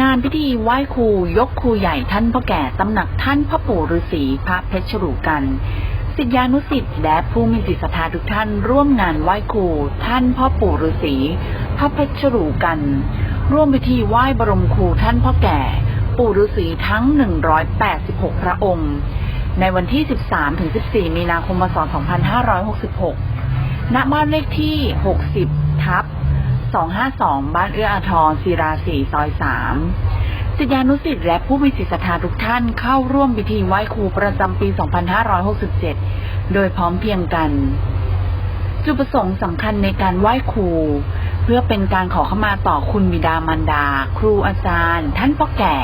งานพิธีไหว้ครูยกครูใหญ่ท่านพ่อแก่ตำหนักท่านพ่อปู่ฤาษีพระเพชรรูกันศิษยานุศิษย์และผู้มีจิตศรัทธาทุกท่านร่วมงานไหว้ครูท่านพ่อปู่ฤาษีพระเพชรรูกัน ร่วมพิธีไหว้บรมครูท่านพ่อแก่ ปู่ฤาษีทั้ง 186 พระองค์ ในวันที่ 13-14 มีนาคมพศ2566 ณ บ้านเลขที่ 60 ทับ 252 บ้านเอื้ออาทรศิราสีซอย 3 ศิษยานุศิษย์และผู้มีจิตศรัทธาทุกท่านเข้าร่วมพิธีไหว้ครูประจำปี 2567 โดยพร้อมเพียงกัน จุดประสงค์สำคัญในการไหว้ครูเพื่อเป็นการขอเข้ามาต่อคุณบิดามารดา ครูอาจารย์ ท่านพ่อแก่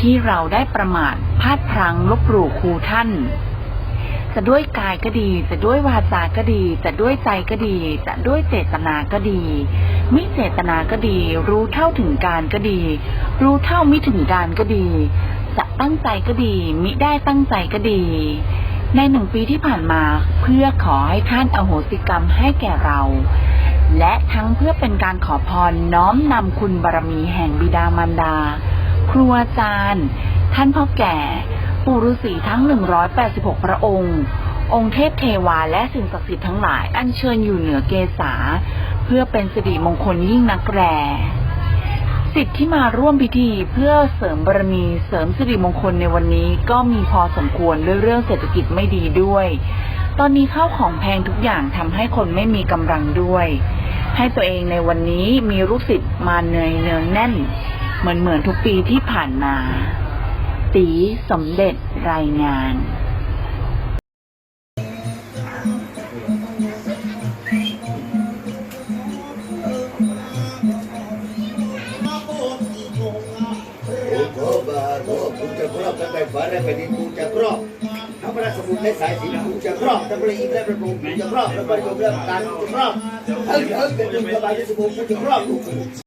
ที่เราได้ประมาทพลาดพลั้งลบหลู่ครูท่าน จะด้วยกายก็ดี จะด้วยวาจาก็ดี จะด้วยใจก็ดี จะด้วยเจตนาก็ดี มิเจตนาก็ดี รู้เท่าถึงการก็ดี รู้เท่ามิถึงการก็ดี จะตั้งใจก็ดี มิได้ตั้งใจก็ดี ในหนึ่งปีที่ผ่านมาเพื่อขอให้ท่านอโหสิกรรมให้แก่เรา และทั้งเพื่อเป็นการขอพรน้อมนำคุณบารมีแห่งบิดามารดา ครูอาจารย์ ท่านพ่อแก่ ปู่ฤาษีทั้ง 186 พระองค์ องค์เทพเทวาและสิ่งศักดิ์สิทธิ์ทั้งหลายอัญเชิญอยู่เหนือเกศาเพื่อเป็นสิริมงคลยิ่งนักแรสิทธิ์ที่มาร่วมพิธีเพื่อเสริมบารมีเสริมสิริมงคลในวันนี้ก็มีพอสมควรด้วยเรื่องเศรษฐกิจไม่ดีด้วย ตอนนี้ข้าวของแพงทุกอย่างทำให้คนไม่มีกำลังด้วย ให้ตัวเองในวันนี้มีลูกศิษย์มาเนืองเนืองแน่น เหมือนเหมือนทุกปีที่ผ่านมา ตีสมเด็จรายงานครอบทั้งใบฟ้าและแผ่นดินคุณจะครอบทั้งพระราชบุตรและสายสีคุณจะครอบทั้งพระอินทร์และพระพรหมจะครอบและพระยมและพระการคุณจะครอบทั้งทั้งเป็นดวงกบาลที่สมบูรณ์คุณจะครอบ